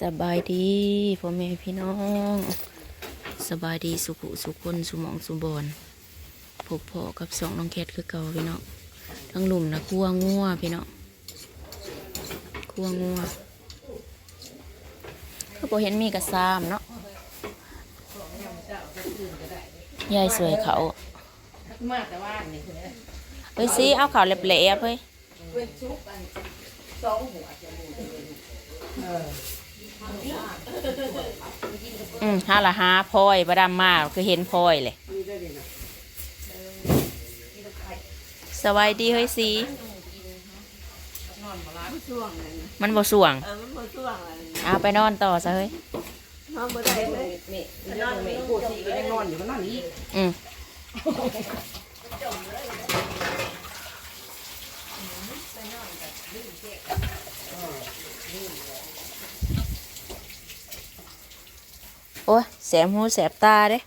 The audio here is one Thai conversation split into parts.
สบายดีพ่อแม่พี่น้อง สบายดีสุขุสุขคนสุมองสุบอนพบพ่อกับสองน้องแคทคือเก่าพี่น้องทั้งหลุมนะคั่วงัวพี่น้องคั่วงัวก็พอเห็นมีกระซามเนาะยายสวยเขามาแต่ว่านี่เฮ้ยสิเอาเขาเละๆเฮ้ยเป็นซุปอันสองหัวจมูเออ อืมห้าละหาพลอยประดำมากคือเห็นพลอยเลยมีได้เลยนะสบายดีเฮ้ยสินอนมาล้างช่วงนั้นมันบ่ส่วงเออมันบ่ช่วงอะไรเอาไปนอนต่อซะเฮ้ยนอนบ่ได้เลยนี่นอนไม่ปวดทีก็ยังนอนอยู่ก็นอนอีกอืม โอ้ยแสบหูแสบตาเด้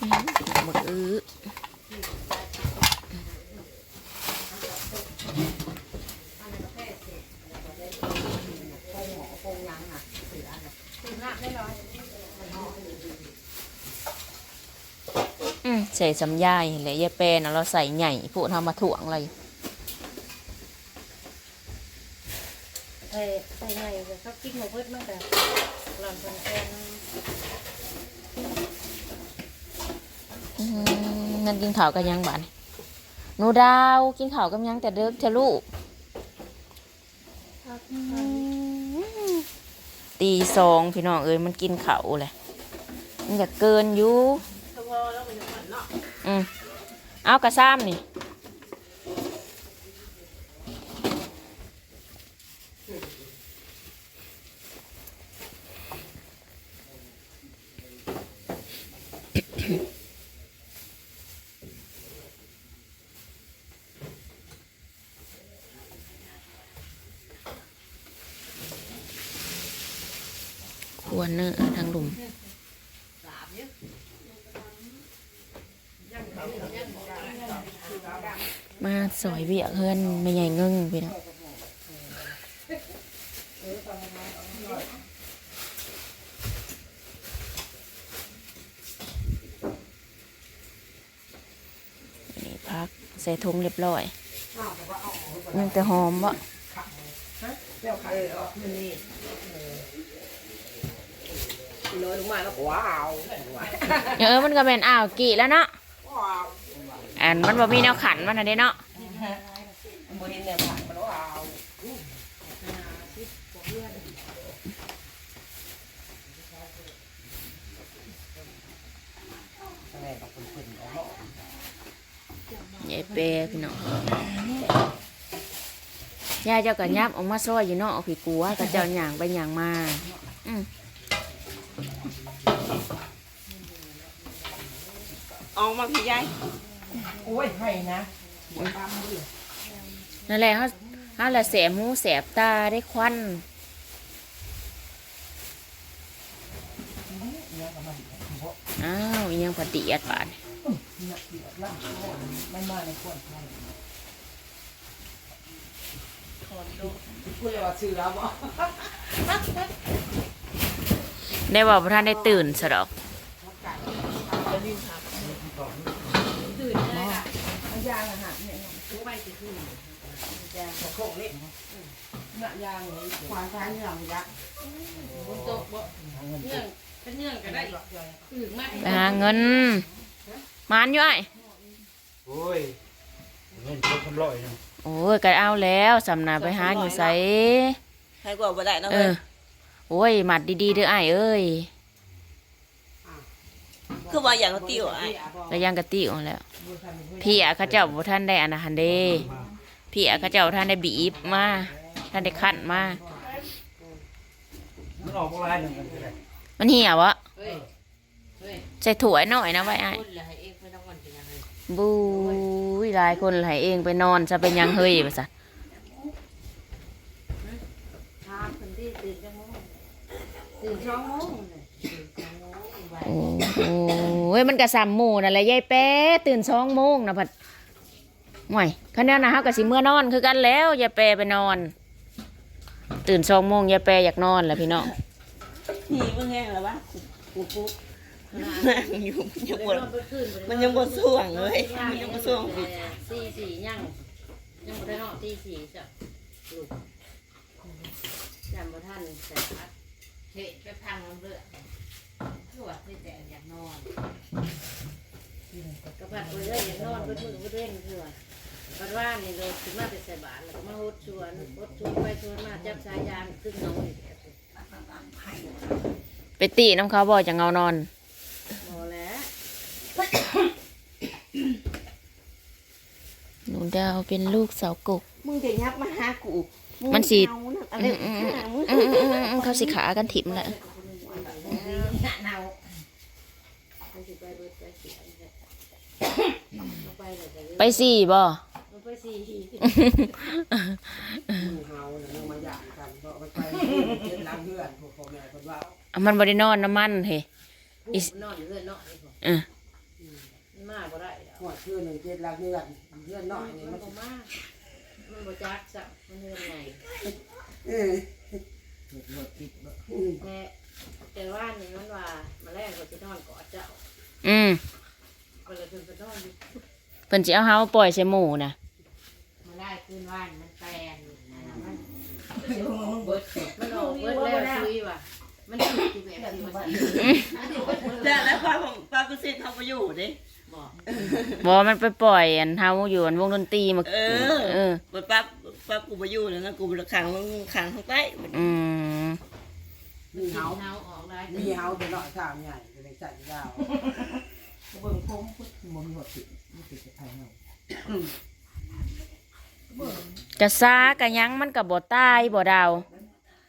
อืมหมดอื้อใส่สำยายแหละยายแปรนเราใส่ใหญ่พวกทำมาถ่วงอะไร ใส่ใส่ไกิ๊กมาเพิ่มมากแต่หล่อนเป็นแฟนอืมนั่นกินข้าวกันยังบ้านหนูดาวกินข้าวกันยังแต่เด็กเทลูกตีสองพี่น้องเอ้ยมันกินข้าวเลยมันจะเกินอยู่อืมเอากระซ้ำนี่ วรเนอะทางหลุมมาสอยเบียกเฮือนไม่ใหญ่เงิงพี่น้องนี่พักใส่ถุงเรียบร้อยยังแต่หอมวะ เดี๋ยวเออออกมันนี่ลอยลงมาแล้วว้าวเออมันก็เป็นอ่าวกี่แล้วเนาะว้าวอันมันบ่มีแนวขันมันอะเด้เนาะบ่เห็นแนวผักมันว้าวแม่ต้องเป็นคนเอาเนาะใหญ่เปรพี่น้องยายเจ้าก็ยับออกมาซอยอยู่เนาะเอาผีกลัวกับเจ้าหย่างไปหย่างมา อืม ออกมาพี่ยายโอ้ยให้นะนั่นแหละเขาเขาละแสบหูแสบตาได้ควันอ้าวอิหยังพอดีอัดบาดไม่มาในขวดไทยพูดเลยว่าชื่อแล้วบ่ได้บอกพระท่านได้ตื่นสะดอก ตื่นเลยค่ะมันยางอาหารเนี่ย รู้ไปสิคือยางโค้งเล็กหน้ายางเลยควานท้ายเนี่ยมันยักษ์บนโต๊ะบ่เนื่องเป็นเนื่องก็ได้ตื่นมากไปหาเงินมานอยู่ไอ้โอ้ยเงินคนทำร้อยหนึงโอ้ยก็เอาแล้วสำนาไปหาอยู่ใสให้กว่าบ่ได้เนาะเออโอ้ยหมัดดีๆเด้อไอ้ายเอ้ยคือว่าอย่างติ้วไอ้แล้วยังกะติออกแล้ว พี่อะเขาเจ้าบ่ท่านได้อันนะหันเด้ พี่อะเขาเจ้าท่านได้บีบมาท่านได้คั้นมามันออกมาลายหนึ่งกันเลยมันเหี่ยวะใส่ถั่วยหน่อยนะไว้ไอ้ายบูยหลายคนไหลายเองไปนอนจะเป็นหยังเฮยไปซะพาคนที่ตื่นจะโมงตื่นสองโมงโอ้โหมันกะสามโมงนั่นแหละยายแป๊ะตื่นสองโมงนะพัด ห่วยคะแนนนะฮะกับสิเมื่อนอนคือกันแล้ว อย่าแปรไปนอน ตื่นสองโมงอย่าแปรอยากนอนแหละพี่น้องหีมึงแห้งแล้ววะกูกูนั่งอยู่มันยังบ่บ่ได้นมันยังบ่ส่วงเลยมันยังบ่ส่วงสี่สี่ยังยังบ่ได้นอนตีสี่จ้ะลูกจำบ่ทันแต่พักเฮ้ยไปพังน้ำเลือดคือว่าที่แต่อยากนอนกระพัดไปเลยอยากนอนเบิดมือเบิดเว้นคือ ว่าบัดว่านนี่เลยสิมาแต่ใส่บาตรแล้วก็มาฮดชวนฮดชวนไปชวนมาจับสายยางขึ้นน้องนี่ไปตีน้ำเขาบ่จะเงานอนพอแล้วหนูดาวเป็นลูกสาวกก มึงจะยับมาหากูมันสิ เอานะอะไรอืมอืมอืมอืมอืมอืมเขาสิขากันถิ่มแหละหน้าเนาไปสิไปเบิดไปเสียนี่แหละเอาไปเลยจะเลือกไปสี่บ่เอา ไปสี่มึงเฮาเนี่ยมึงมาหยาบกันเพราะไปไปเจ็ดหลังเพื่อนพวกพ่อแม่คนว่าอะมันบ่ได้นอนน้ำมันเฮ้ผู้นอนอยู่เรือนนอนนี่พอเออมันมาบ่ได้แล้วหัวชื่อหนึ่งเจ็ดหลังเพื่อนเพื่อนน้อยนี่มัมันนบ่มามันบ่จักสักมันเรือนไงเอออืมแต่แต่ว่านี่มันว่ามาแรกก็สินอนกอดเจ้าอืมก็เลยเพิ่นไปนอนอยู่เพิ่นสิเอาเฮาปล่อยใส่หมูนะมา ได้คืนวันมันแปลนนั่นน่ะมันเบิดมันออกเบิดแล้วคุยว่ะมันสิสิแบบที่มันสิแต่แล้วป้าผมป้ากุศิษเขาไปอยู่ดิบอกบ่มันไปปล่อยอันเฮาอยู่อันวงดนตรีมาเออเออป้าป้าป้ากูไปอยู่แล้วนะกูไปขังมึงขังข้างใต้อืมมีเฮาเฮาออกได้มีเฮาเป็นหน่อยสามใหญ่เป็นจัดยาวเบิ่งผมพุทธมันมีหัวติดมันติดไอ้เฮา จะซากะยังมันก็บ่ตายบ่ดาว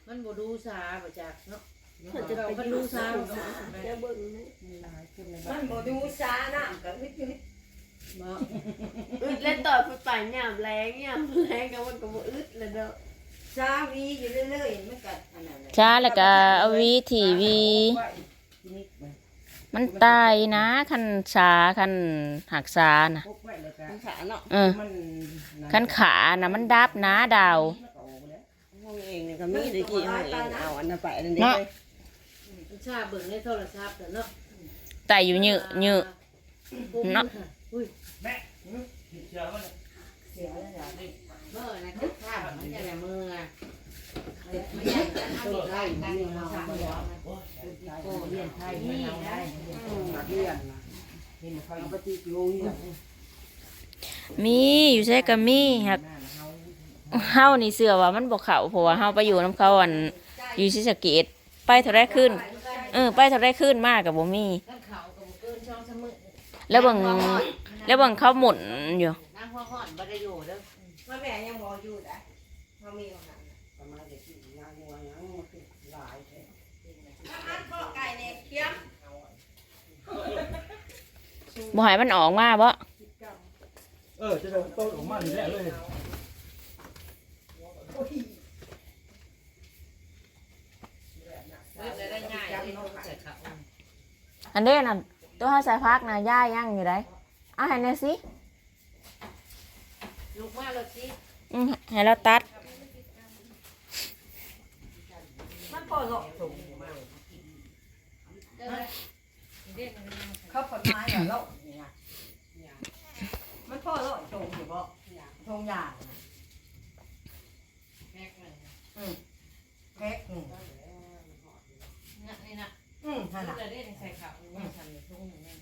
มันบ่ดูสาบ่จักเนาะมันจะเป็นดูสาบ่จักมันบ่ดูซาน้ำกับวิทยุบ่อึดเล่นต่อไปป่านยามแรงยามแรงก็มันก็บ่อึดแล้วเด้อซาวีอยู่เรื่อยๆมันก็อันนั้นแหละช้าแล้วก็เอาวีถีวี มันตายนะคันชาคันหักษานะพกไว้เลย กันขาเนาะเออมันคันขานะมันดับนะดาวห้องเองเนี่ยก็มีตะกี้ห้องเองเอาอันนั้นไปอันนี้เนาะเลยมันชาเบิ่งในโทรศัพท์เนาะตายอยู่เยอะเยอะเนาะอุ้ยแม่เชื่อมันเสียแล้วล่ะเมื่อนะคือข้าวมันจะละมืออะมันยังจะเอาอีกไล่กันมาสั่งเดียวมันโอ้เรียนไทยมันเอาได้นักเรียนนะ มีอยู่ใช่ก็มีหักเฮานี่เสือว่ามันบ่เขาเพราะว่าเฮาไปอยู่น้ำเขาอันอยู่ศรีสะเกษไปเท่าไรขึ้นเออไปเท่าไรขึ้นมากกับบ่มีกันเขาก็บ่เกินช่องสามมื้อแล้วบิ่งแล้วบิ่งเขาหมุนอยู่น้ำหัวห่อนบ่ได้อยู่เด้อมาแม่ยังบ่อยู่ได้มามีของนั้นประมาณจะกี่งงัวยังมันอหลายแท้อันพ่อไก่เนี่ยเคี้ยมบ่ให้มันออกมาบ่ เออจะโดนโต๊ะออกมาอยู่แล้วเลยเว้ยจะได้ง่ายเลยใส่ข้าวอันเด้น่ะตัวเฮาใส่พักน่ะย่ายยังอยู่ได้เอาให้แน่สิลูกมาแล้วสิอืมให้เราตัดมันพ่อหลอกส่งเด้อเด้อเขาผลไม้เหรอโลกนี่นะมันพ่อหลอกส่งอยู่บ่ ทงยาแม็กเลยแพ็คอืมนะนี่นะอืมนั่นลูน่ะกเด้ใส่ขาวนี่สั่นทุ่งนี่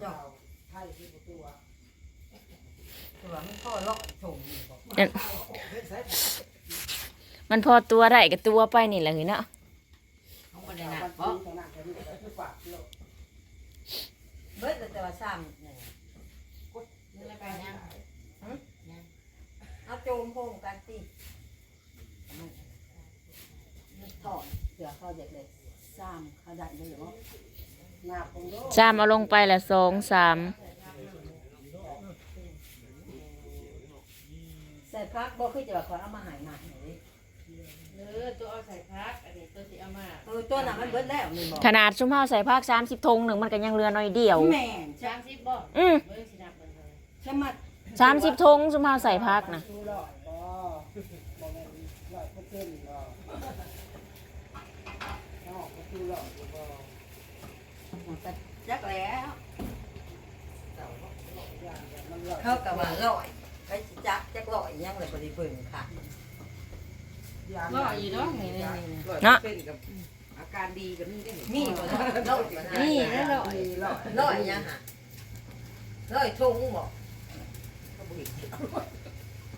เจ้าไทยที่ตัวตัวมันพ่อหลอกส่งอยู่บ่มันพอตัวได้กับตัวไปนี่แหละเฮ้ยเนาะ เขาบ่ได้หนักเพเพราะ ราะ ขนาดนี้ก็คือปากโลก เบิดแต่ว่าซ้ำเนี่ยนี่ละไปยังเอาโจมโพงกันติถอดเสือเขาเด็กเลยซ้ำเขาได้เลยบ่หน้าคงโลกสามเอาลงไปละสองสามใส่พักบ่คือจะว่าเขาเอามาใหายมาให้เออตัวเอาใส่พักอันนี้ตัวตัวสิเอามา เออตัวน่ะมันเบิดแล้วนี่บอกขนาดซุมเฮาใส่ผัก30ทงหนึงมันก็ยังเหลือน้อยเดียว แม่นสามสิบบ่อืมเบิ่งสินับเบิ่งเลยสมัคร30ทงซุมเฮาใส่ผักนะดูหลอดบ่บ่แม่นหลอดเปอร์เซ็นต์บ่นอกก็คือหลอดบ่จักแล้วมันหลอดเขาก็ว่าร้อยไปสิจักจักร้อยยังเลยบ่ได้เบิ่งค่ะ หลอดอยู่เนาะนี่นี่เนาะเป็นกับอาการดีกับนี่ได้มีบ่ร้อยร้อยบ่ได้นี่แล้วเรามีหลอดร้อยยังหะร้อยทุ่งบ่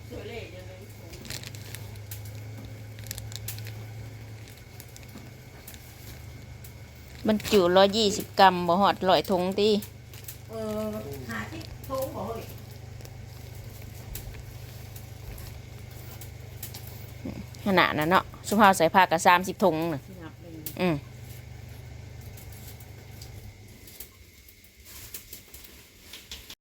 สวยเลยจังเลยบรรจุ120 กรัมบ่ฮอด100ทงติเออหาที่ทุ่งบ่เฮ้ย ขนาดนั้นเนาะซุมเฮาใส่ผักก็30ทงน่ะสินับเบิ่งอืม